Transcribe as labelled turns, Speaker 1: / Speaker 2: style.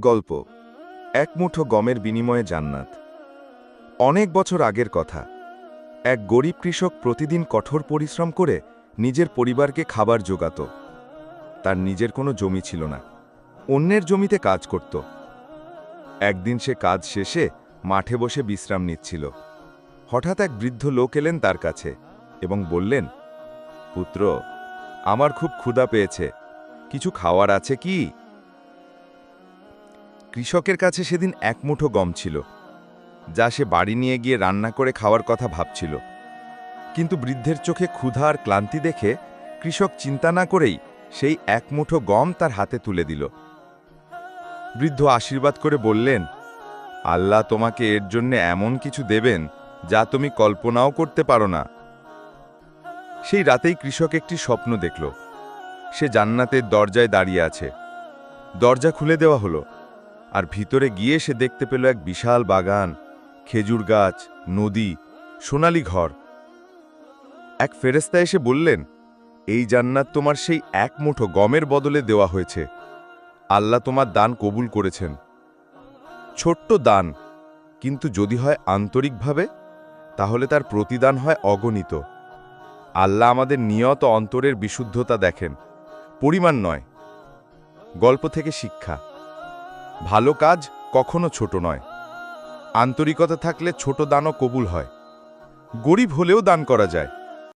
Speaker 1: গল্প। এক মুঠো গমের বিনিময়ে জান্নাত। অনেক বছর আগের কথা। এক গরিব কৃষক প্রতিদিন কঠোর পরিশ্রম করে নিজের পরিবারকে খাবার জোগাত। তার নিজের কোনো জমি ছিল না। অন্যের জমিতে কাজ করত। একদিন সে কাজ শেষে মাঠে বসে বিশ্রাম নিচ্ছিল। হঠাৎ এক বৃদ্ধ লোক এলেন তার কাছে এবং বললেন, পুত্র, আমার খুব ক্ষুধা পেয়েছে। কিছু খাওয়ার আছে কি? কৃষকের কাছে সেদিন এক মুঠো গম ছিল, যা সে বাড়ি নিয়ে গিয়ে রান্না করে খাওয়ার কথা ভাবছিল। কিন্তু বৃদ্ধের চোখে ক্ষুধা আর ক্লান্তি দেখে কৃষক চিন্তা না করেই সেই এক মুঠো গম তার হাতে তুলে দিল। বৃদ্ধ আশীর্বাদ করে বললেন, আল্লাহ তোমাকে এর জন্য এমন কিছু দেবেন যা তুমি কল্পনাও করতে পারো না। সেই রাতেই কৃষক একটি স্বপ্ন দেখল। সে জান্নাতের দরজায় দাঁড়িয়ে আছে। দরজা খুলে দেওয়া হলো। আর ভিতরে গিয়ে সে দেখতে পেল এক বিশাল বাগান, খেজুর গাছ, নদী, সোনালি ঘর। এক ফেরেস্তা এসে বললেন, এই জান্নাত তোমার সেই এক মুঠো গমের বদলে দেওয়া হয়েছে। আল্লাহ তোমার দান কবুল করেছেন। ছোট্ট দান, কিন্তু যদি হয় আন্তরিকভাবে, তাহলে তার প্রতিদান হয় অগণিত। আল্লাহ আমাদের নিয়ত অন্তরের বিশুদ্ধতা দেখেন। পরিমাণ নয়। গল্প থেকে শিক্ষা। ভালো কাজ কখনো ছোট নয়। আন্তরিকতা থাকলে ছোট দানও কবুল হয়। গরিব হলেও দান করা যায়।